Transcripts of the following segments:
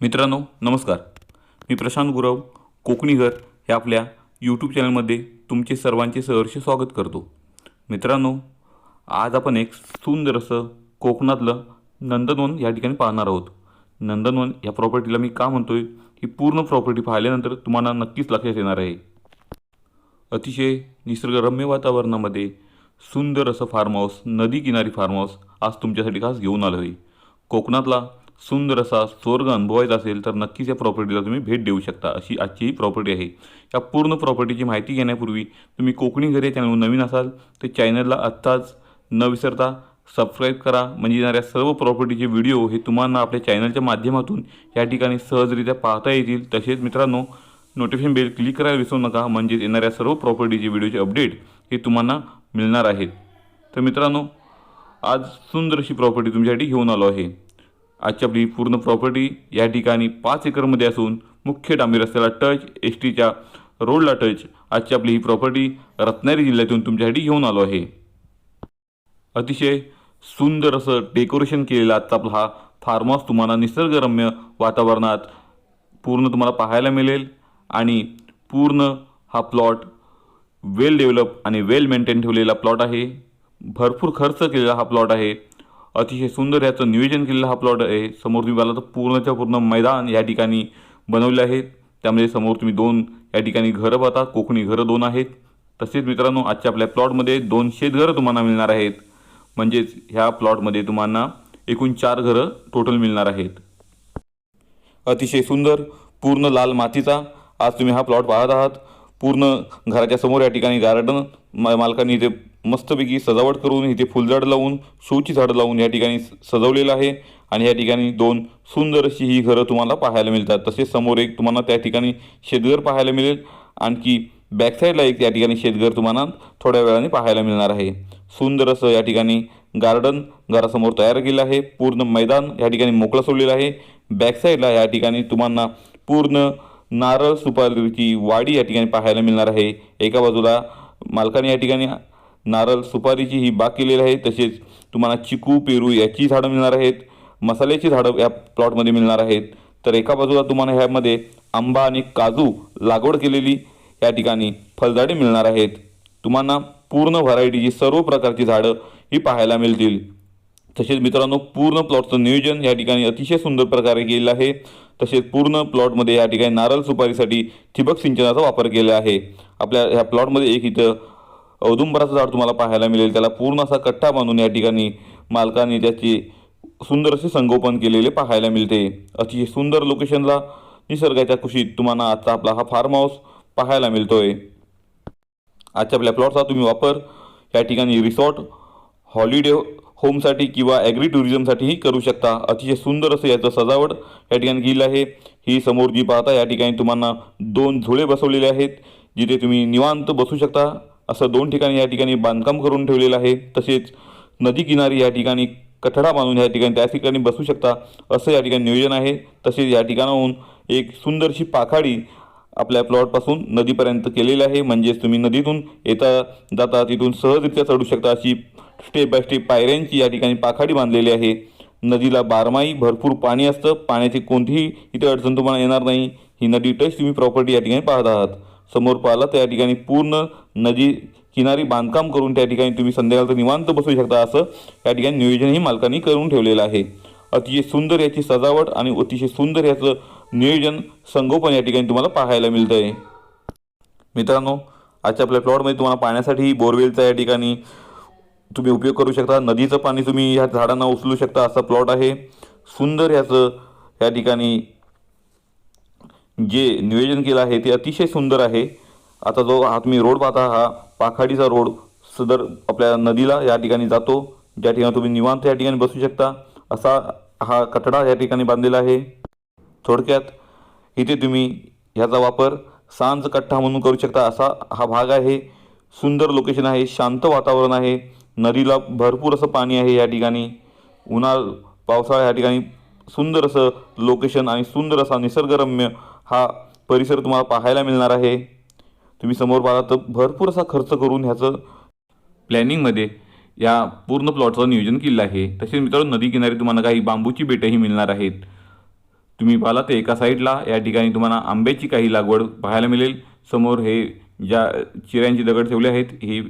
मित्रांनो नमस्कार. मी प्रशांत गुरव कोकणी घर हे आपल्या यूट्यूब चॅनलमध्ये तुमचे सर्वांचे सहर्ष स्वागत करतो. मित्रांनो आज आपण एक सुंदर असं कोकणातलं नंदनवन या ठिकाणी पाहणार आहोत. नंदनवन या प्रॉपर्टीला मी का म्हणतो आहे ही पूर्ण प्रॉपर्टी पाहिल्यानंतर तुम्हाला नक्कीच लक्षात येणार आहे. अतिशय निसर्गरम्य वातावरणामध्ये सुंदर असं फार्म हाऊस नदी किनारी फार्म हाऊस आज तुमच्यासाठी खास घेऊन आलो आहे कोकणातला सुंदर असा स्वर्ग अनुभवायचा असेल तर नक्कीच या प्रॉपर्टीला तुम्ही भेट देऊ शकता. अशी आजची ही प्रॉपर्टी आहे. या पूर्ण प्रॉपर्टीची माहिती घेण्यापूर्वी तुम्ही कोकणी घरी चॅनल नवीन असाल तर चॅनलला आत्ताच न विसरता सबस्क्राईब करा. म्हणजे येणाऱ्या सर्व प्रॉपर्टीचे व्हिडिओ हे तुम्हाला आपल्या चॅनलच्या माध्यमातून या ठिकाणी सहजरित्या पाहता येतील. तसेच मित्रांनो नोटिफिकेशन बेल क्लिक करायला विसरू नका. म्हणजेच येणाऱ्या सर्व प्रॉपर्टीचे व्हिडिओचे अपडेट हे तुम्हाला मिळणार आहेत. तर मित्रांनो आज सुंदर अशी प्रॉपर्टी तुमच्यासाठी घेऊन आलो आहे. आजची आपली पूर्ण प्रॉपर्टी या ठिकाणी पाच एकरमध्ये असून मुख्य डांबी रस्त्याला टच एस टीच्या रोडला टच आजची आपली ही प्रॉपर्टी रत्नागिरी जिल्ह्यातून तुमच्यासाठी घेऊन आलो आहे. अतिशय सुंदर असं डेकोरेशन केलेला आजचा आपला हा फार्म हाऊस तुम्हाला निसर्गरम्य वातावरणात पूर्ण तुम्हाला पाहायला मिळेल आणि पूर्ण हा प्लॉट वेल डेव्हलप आणि वेल मेंटेन ठेवलेला प्लॉट आहे. भरपूर खर्च केलेला हा प्लॉट आहे. अतिशय सुंदर याचं नियोजन केलेला हा प्लॉट आहे. समोर तुम्ही पाहिला तर पूर्णच्या पूर्ण मैदान या ठिकाणी बनवले आहेत त्यामध्ये समोर तुम्ही दोन या ठिकाणी घरं पाहता कोकणी घरं दोन आहेत. तसेच मित्रांनो आजच्या आपल्या प्लॉटमध्ये दोन शेतघरं तुम्हाला मिळणार आहेत. म्हणजेच ह्या प्लॉटमध्ये तुम्हाला एकूण चार घरं टोटल मिळणार आहेत. अतिशय सुंदर पूर्ण लाल मातीचा आज तुम्ही हा प्लॉट पाहत आहात. पूर्ण घराच्या समोर या ठिकाणी गार्डन मा मालकांनी इथे मस्तपैकी सजावट करून इथे फुलझाडं लावून शोची झाडं लावून या ठिकाणी सजवलेलं आहे. आणि या ठिकाणी दोन सुंदर अशी ही घरं तुम्हाला पाहायला मिळतात. तसेच समोर एक तुम्हाला त्या ठिकाणी शेतघर पाहायला मिळेल. आणखी बॅकसाईडला एक या ठिकाणी शेतघर तुम्हाला थोड्या वेळाने पाहायला मिळणार आहे. सुंदर असं या ठिकाणी गार्डन घरासमोर तयार केलं आहे. पूर्ण मैदान या ठिकाणी मोकळं सोडलेलं आहे. बॅकसाईडला या ठिकाणी तुम्हाला पूर्ण नारळ सुपारीची वाडी या ठिकाणी पाहायला मिळणार आहे. एका बाजूला मालकाने या ठिकाणी नारळ सुपारीची ही बाग केलेली आहे. तसेच तुम्हाला चिकू पेरू याची झाडं मिळणार आहेत. मसाल्याची झाडं या प्लॉटमध्ये मिळणार आहेत. तर एका बाजूला तुम्हाला ह्यामध्ये आंबा आणि काजू लागवड केलेली या ठिकाणी फळझाडे मिळणार आहेत. तुम्हाला पूर्ण व्हरायटीची सर्व प्रकारची झाडं ही पाहायला मिळतील. तसेच मित्रांनो पूर्ण प्लॉटचं नियोजन या ठिकाणी अतिशय सुंदर प्रकारे केलेलं आहे. तसेच पूर्ण प्लॉटमध्ये या ठिकाणी नारळ सुपारीसाठी ठिबक सिंचनाचा वापर केला आहे. आपल्या ह्या प्लॉटमध्ये एक इथं औदुंबराचं झाड तुम्हाला पाहायला मिळेल. त्याला पूर्ण असा कट्टा बांधून या ठिकाणी मालकाने त्याची सुंदर असे संगोपन केलेले पाहायला मिळते. अतिशय सुंदर लोकेशनला निसर्गाच्या कुशीत तुम्हाला आजचा आपला हा फार्म हाऊस पाहायला मिळतोय. आजच्या आपल्या प्लॉटचा तुम्ही वापर या ठिकाणी रिसॉर्ट हॉलिडे होमसाठी किंवा ॲग्री टुरिझमसाठीही करू शकता. अतिशय सुंदर असं याचं सजावट या ठिकाणी केलं आहे. ही समोर जी पाहता या ठिकाणी तुम्हाला दोन झुळे बसवलेले आहेत जिथे तुम्ही निवांत बसू शकता. असं दोन ठिकाणी या ठिकाणी बांधकाम करून ठेवलेलं आहे. तसेच नदी किनारी या ठिकाणी कठडा बांधून या ठिकाणी त्या ठिकाणी बसू शकता असं या ठिकाणी नियोजन आहे. तसेच या ठिकाणाहून एक सुंदरशी पाखाडी आपल्या प्लॉटपासून नदीपर्यंत केलेली आहे. म्हणजेच तुम्ही नदीतून येता जाता तिथून सहजरित्या चढू शकता अशी स्टेप बाय स्टेप पायऱ्यांची या ठिकाणी पाखाडी बांधलेली आहे. नदीला बारमाही भरपूर पाणी असतं. पाण्याची कोणतीही इथे अडचण तुम्हाला येणार नाही. ही नदी टच तुम्ही प्रॉपर्टी या ठिकाणी पाहत आहात. समोर पाहिलं तर या ठिकाणी पूर्ण नदी किनारी बांधकाम करून त्या ठिकाणी तुम्ही संध्याकाळचं निवांत बसू शकता असं या ठिकाणी नियोजनही मालकांनी करून ठेवलेलं आहे. अतिशय सुंदर याची सजावट आणि अतिशय सुंदर याचं नियोजन संगोपन या ठिकाणी तुम्हाला पाहायला मिळतं आहे मित्रांनो आजच्या आपल्या प्लॉटमध्ये तुम्हाला पाण्यासाठी बोरवेलचा या ठिकाणी तुम्ही उपयोग करू शकता. नदीचं पाणी तुम्ही ह्या झाडांना उचलू शकता असा प्लॉट आहे. सुंदर ह्याचं या ठिकाणी जे नियोजन केलं आहे ते अतिशय सुंदर आहे. आता जो हा तुम्ही रोड पाहता हा पाखाडीचा रोड सदर आपल्या नदीला या ठिकाणी जातो. ज्या ठिकाणी तुम्ही निवांत या ठिकाणी बसू शकता. असा हा कठडा या ठिकाणी बांधलेला आहे. थोडक्यात इथे तुम्ही ह्याचा वापर सांज कट्टा म्हणून करू शकता असा हा भाग आहे. सुंदर लोकेशन आहे शांत वातावरण आहे. नदीला भरपूर असं पाणी आहे या ठिकाणी. उन्हाळ पावसाळा या ठिकाणी सुंदर असं लोकेशन आणि सुंदर असा निसर्गरम्य हा परिसर तुम्हाला पाहायला मिळणार आहे. तुम्ही समोर पाहता तर भरपूर असा खर्च करून ह्याचं प्लॅनिंगमध्ये या पूर्ण प्लॉटचं नियोजन केलं आहे. तसेच मित्रांनो नदी किनारी तुम्हाला काही बांबूची बेटंही मिळणार आहेत. तुम्ही पाहिला तर एका साईडला या ठिकाणी तुम्हाला आंब्याची काही लागवड पाहायला मिळेल. समोर हे ज्या चिऱ्यांची दगड ठेवले आहेत ही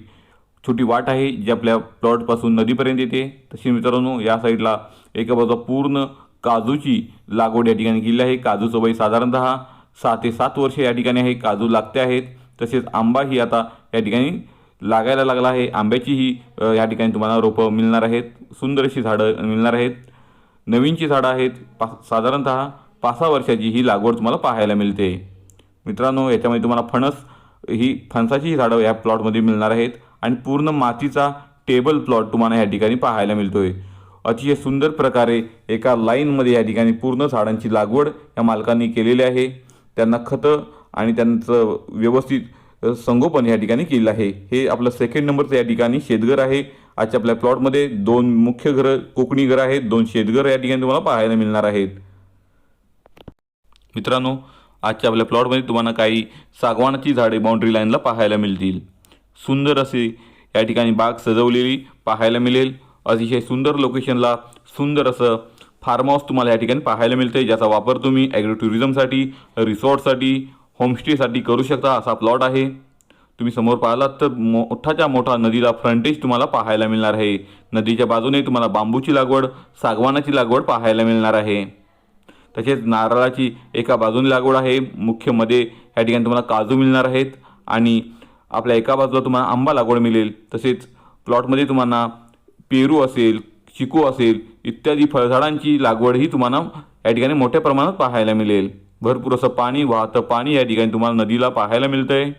छोटी वाट आहे जी आपल्या प्लॉटपासून नदीपर्यंत येते. तशी मित्रांनो या साईडला एका बाजूला पूर्ण काजूची लागवड या ठिकाणी केली आहे. काजूचं वय साधारणतः सहा ते सात वर्षे या ठिकाणी आहे. काजू लागते आहेत. तसेच आंबा ही आता या ठिकाणी लागायला लागला आहे. आंब्याचीही या ठिकाणी तुम्हाला रोपं मिळणार आहेत. सुंदर अशी झाडं मिळणार आहेत. नवीनची झाडं आहेत. पा साधारणतः पाच सहा वर्षाची ही लागवड तुम्हाला पाहायला मिळते. मित्रांनो याच्यामध्ये तुम्हाला फणस ही फणसाची झाडं या प्लॉटमध्ये मिळणार आहेत. आणि पूर्ण मातीचा टेबल प्लॉट तुम्हाला या ठिकाणी पाहायला मिळतो आहे अतिशय सुंदर प्रकारे एका लाईनमध्ये या ठिकाणी पूर्ण झाडांची लागवड या मालकांनी केलेली आहे. त्यांना खतं आणि त्यांचं व्यवस्थित संगोपन या ठिकाणी केलेलं आहे. हे आपलं सेकंड नंबरचं या ठिकाणी शेतघर आहे. आजच्या आपल्या प्लॉटमध्ये दोन मुख्य घरं कोकणी घरं आहेत. दोन शेतघर या ठिकाणी तुम्हाला पाहायला मिळणार आहेत. मित्रांनो आजच्या आपल्या प्लॉटमध्ये तुम्हाला काही सागवानाची झाडे बाउंड्री लाईनला पाहायला मिळतील. सुंदर असे या ठिकाणी बाग सजवलेली पाहायला मिळेल. अतिशय सुंदर लोकेशनला सुंदर असं फार्म हाऊस तुम्हाला या ठिकाणी पाहायला मिळते ज्याचा वापर तुम्ही ॲग्रो टुरिझमसाठी रिसॉर्टसाठी होमस्टेसाठी करू शकता असा प्लॉट आहे. तुम्ही समोर पाहिलात तर मोठाच्या मोठा नदीला फ्रंटेज तुम्हाला पाहायला मिळणार आहे. नदीच्या बाजूने तुम्हाला बांबूची लागवड सागवानाची लागवड पाहायला मिळणार आहे. तसेच नारळाची एका बाजूने लागवड आहे. मुख्यमध्ये या ठिकाणी तुम्हाला काजू मिळणार आहेत आणि आपल्या एका बाजूला तुम्हाला आंबा लागवड मिळेल. तसेच प्लॉटमध्ये तुम्हाला पेरू असेल चिकू असेल इत्यादी फळझाडांची लागवडही तुम्हाला या ठिकाणी मोठ्या प्रमाणात पाहायला मिळेल. भरपूर असं पाणी वाहतं पाणी या ठिकाणी तुम्हाला नदीला पाहायला मिळतं आहे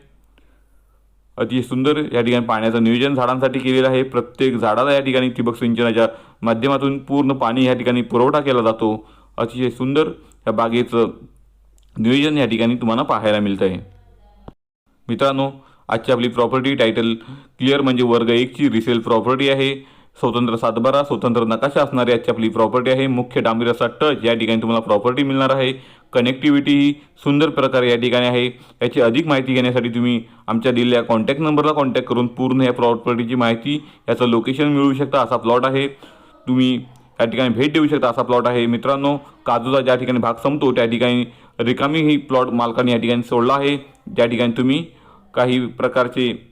अतिशय सुंदर या ठिकाणी पाण्याचं नियोजन झाडांसाठी केलेलं आहे. प्रत्येक झाडाला या ठिकाणी ठिबक सिंचनाच्या माध्यमातून पूर्ण पाणी या ठिकाणी पुरवठा केला जातो. अतिशय सुंदर या बागेचं नियोजन या ठिकाणी तुम्हाला पाहायला मिळतं आहे मित्रांनो आजची आपली प्रॉपर्टी टायटल क्लिअर म्हणजे वर्ग एकची रिसेल प्रॉपर्टी आहे. स्वतंत्र सातबारा स्वतंत्र नकाशा असणारी आजची आपली प्रॉपर्टी आहे. मुख्य डांबरी असा टच या ठिकाणी तुम्हाला प्रॉपर्टी मिळणार आहे. कनेक्टिव्हिटी ही सुंदर प्रकारे या ठिकाणी आहे. याची अधिक माहिती घेण्यासाठी तुम्ही आमच्या दिलेल्या कॉन्टॅक्ट नंबरला कॉन्टॅक्ट करून पूर्ण या प्रॉपर्टीची माहिती याचं लोकेशन मिळवू शकता. असा प्लॉट आहे. तुम्ही या ठिकाणी भेट देऊ शकता असा प्लॉट आहे. मित्रांनो काजूचा ज्या ठिकाणी भाग संपतो त्या ठिकाणी रिकामी ही प्लॉट मालकाने या ठिकाणी सोडला आहे. ज्या ठिकाणी तुम्ही काही प्रकारचे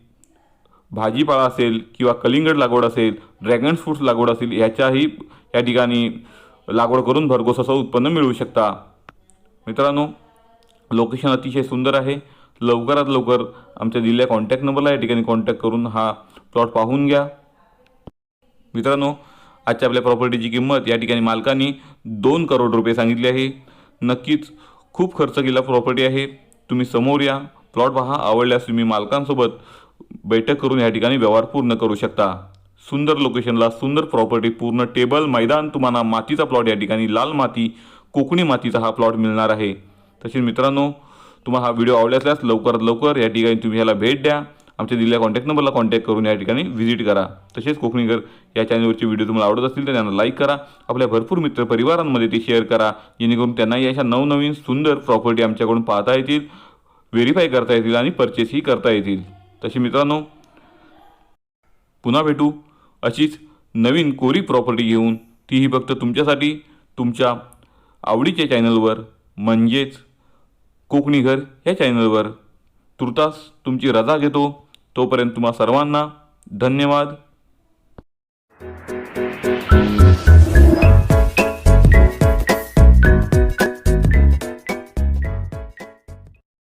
भाजीपाला असेल किंवा कलिंगड लागवड असेल ड्रॅगन फ्रूट्स लागवड असेल ह्याच्याही या ठिकाणी लागवड करून भरघोस असं उत्पन्न मिळवू शकता. मित्रांनो लोकेशन अतिशय सुंदर आहे. लवकरात लवकर आमच्या दिलेल्या कॉन्टॅक्ट नंबरला या ठिकाणी कॉन्टॅक्ट करून हा प्लॉट पाहून घ्या. मित्रांनो आजच्या आपल्या प्रॉपर्टीची किंमत या ठिकाणी मालकांनी दोन करोड रुपये सांगितले आहे. नक्कीच खूप खर्च केला प्रॉपर्टी आहे. तुम्ही समोर या. प्लॉट पहा. आवडल्यास तुम्ही मालकांसोबत बैठक करून या ठिकाणी व्यवहार पूर्ण करू शकता. सुंदर लोकेशनला सुंदर प्रॉपर्टी पूर्ण टेबल मैदान तुम्हाला मातीचा प्लॉट या ठिकाणी लाल माती कोकणी मातीचा हा प्लॉट मिळणार आहे. तसेच मित्रांनो तुम्हाला हा व्हिडिओ आवडला असल्यास लवकरात लवकर या ठिकाणी तुम्ही ह्याला भेट द्या. आमच्या दिलेल्या कॉन्टॅक्ट नंबरला कॉन्टॅक्ट करून या ठिकाणी व्हिजिट करा. तसेच कोकणीकर या चॅनलवरचे व्हिडिओ तुम्हाला आवडत असतील तर त्यांना लाईक करा. आपल्या भरपूर मित्र परिवारांमध्ये ते शेअर करा. जेणेकरून त्यांनाही अशा नवनवीन सुंदर प्रॉपर्टी आमच्याकडून पाहता येतील व्हेरीफाय करता येतील आणि परचेसही करता येतील. तसे मित्रांनो पुन्हा भेटू. अशीच नवीन कोरी प्रॉपर्टी घेऊन तीही फक्त तुमच्यासाठी तुमच्या आवडीच्या चॅनलवर म्हणजेच कोकणी घर या चॅनलवर. तुर्तास तुमची रजा घेतो. तोपर्यंत तुम्हा सर्वांना धन्यवाद.